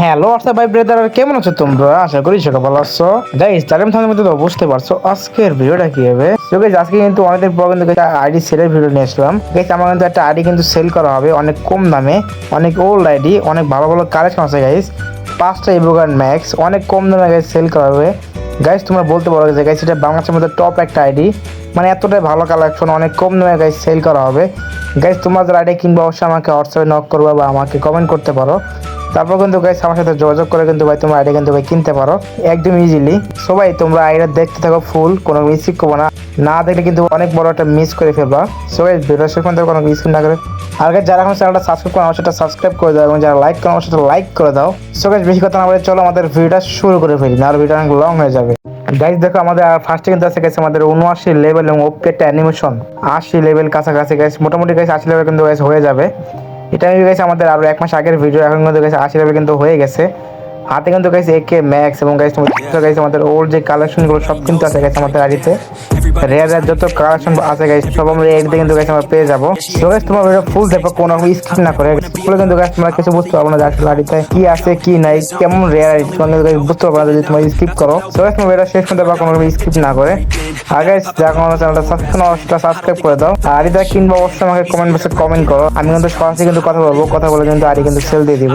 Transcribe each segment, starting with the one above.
Hello WhatsApp ভাই brother কেমন আছো তোমরা? আশা করি সকাল ভালো আছো। গাইস তার থামের মধ্যে তো বুঝতে পারছ, আজকের ভিডিওটা কি হবে? আজকে কিন্তু অনেকদিন পর কিন্তু আইডি সেলের ভিডিও নিয়ে আসলাম। গাইস আমার কিন্তু একটা আইডি কিন্তু সেল করা হবে অনেক কম দামে, অনেক ওল্ড আইডি অনেক ভালো ভালো কালেকশন আছে গাইস পাঁচটা ইভোগান ম্যাক্স অনেক কম দামে গাইস সেল করা হবে। গাইস তোমরা বলতে পারো যে গাইস এটা বাংলাদেশের মধ্যে টপ একটা আইডি মানে এতটাই ভালো কালেকশন অনেক কম দামে গাইস সেল করা হবে। গাইস তোমরা যারা আইডি কিনবে, অবশ্যই আমাকে হোয়াটসঅ্যাপে নক করবে বা আমাকে কমেন্ট করতে পারো। তারপর কিন্তু গাইস আমার সাথে যোগাযোগ করে কিন্তু ভাই তোমরা আইডি কিন্তু ভাই কিনতে পারো। একদম ইজিলি সবাই তোমরা আইডিয়া দেখতে থাকো ফুল কোনো মিসিক করব না। না দেখলে কিন্তু অনেক বড় একটা মিস করে ফেলবা। সবাই ভিডিও শেষ কোনো মিস না করে। আর guys, যারা এখন চ্যানেলটা সাবস্ক্রাইব করো আমার সেটা সাবস্ক্রাইব করে দাও এবং যারা লাইক করো আমার সেটা লাইক করে দাও। সো guys, বেশি কথা না বলে চলো আমাদের ভিডিওটা শুরু করে ফেলি আর ভিডিও অনেক লং হয়ে যাবে। গাইজ দেখো আমাদের ফার্স্টে কিন্তু আছে গেছে আমাদের উনআশি লেভেল এবং ওপকেটটা অ্যানিমেশন আশি লেভেল কাছাকাছি গেছে মোটামুটি গেছে আশি লেভেল কিন্তু guys হয়ে যাবে। এটা হয়ে গেছে আমাদের আরও এক মাস আগের ভিডিও এখন কিন্তু গেছে আশি লেভেল কিন্তু হয়ে গেছে। হাতে কিন্তু গেছে একে ম্যাক্স এবং গাইছে গাইছে আমাদের ওল্ড যে কালেকশনগুলো সব কিন্তু আছে গেছে আমাদের গাড়িতে রেয়ার রেয়ার যত কালেকশন আছে গাইছে সব আমরা এডিতে কিন্তু গেছে আমরা পেয়ে যাব। তো গাইছে তোমার ভিডিও ফুল দেখো, কোনো রকম স্কিপ না করে। ফুলে কিন্তু গাইছে তোমরা কিছু বুঝতে পারব না যে আসলে গাড়িতে কি আছে, কি নাই, কেমন রেয়ার তোমরা বুঝতে পারব না যদি তোমরা স্কিপ করো। তো গাইছে তোমার ভিডিও শেষ পর্যন্ত বা কোনো রকম স্কিপ না করে। আগে যারা কোনো চ্যানেলটা সাবস্ক্রাইব সাবস্ক্রাইব করে দাও। আর এটা কিনবো, অবশ্যই আমাকে কমেন্ট বক্সে কমেন্ট করো। আমি কিন্তু সরাসরি কিন্তু কথা বলব, কথা বলে কিন্তু আরি কিন্তু সেল দিয়ে দিব।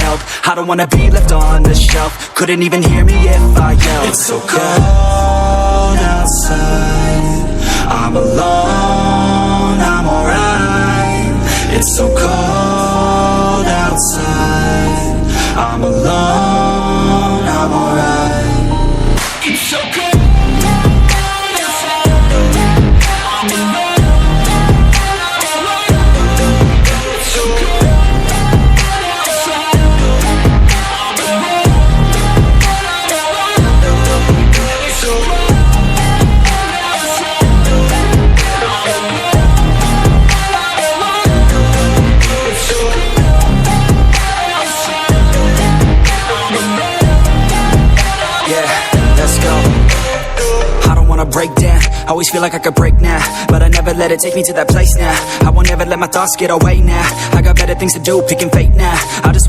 Don't really understand, need help. I don't wanna be left on the shelf. Couldn't even hear me if I yelled. It's so cold outside. I'm alone, I'm alright. It's so cold outside. I'm alone, Always feel like I could break now, but I never let it take me to that place now. I won't ever let my thoughts get away now. I got better things to do, picking fate now. I just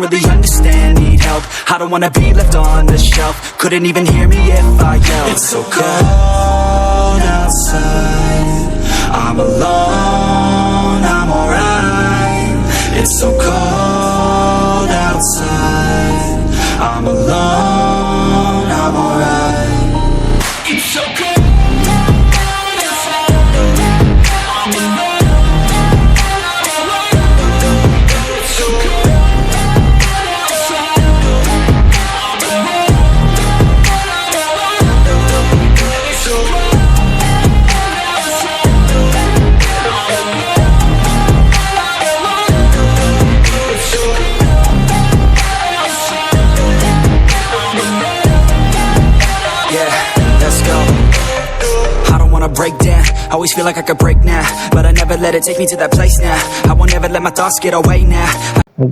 Don't really understand, need help. I don't wanna be left on the shelf. Couldn't even hear me if I yelled. It's so cold outside. I'm alone, Always feel like I could break now, but I never let it take me to that place now. I won't ever let my thoughts get away now.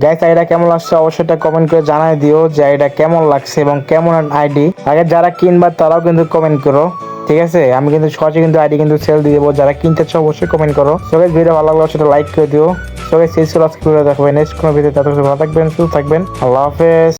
Guys idea কেমন লাগছে অবশ্যই এটা comment করে জানাই দিও যে আইডা কেমন লাগছে এবং কেমন আইডি। আগে যারা কিনবা তারাও কিন্তু কমেন্ট করো ঠিক আছে? আমি কিন্তু সহজে কিন্তু আইডি কিন্তু সেল দিয়ে দেবো। যারা কিনতে চাও অবশ্যই কমেন্ট করো। সো গাইস ভিডিও ভালো লাগলে সেটা লাইক করে দিও। সো গাইস সেই ছিল আজকে ভিডিও দেখাবে নেক্সট কোনো ভিডিও ততক্ষণ ভালো থাকবেন সুস্থ থাকবেন। আল্লাহ হাফেজ।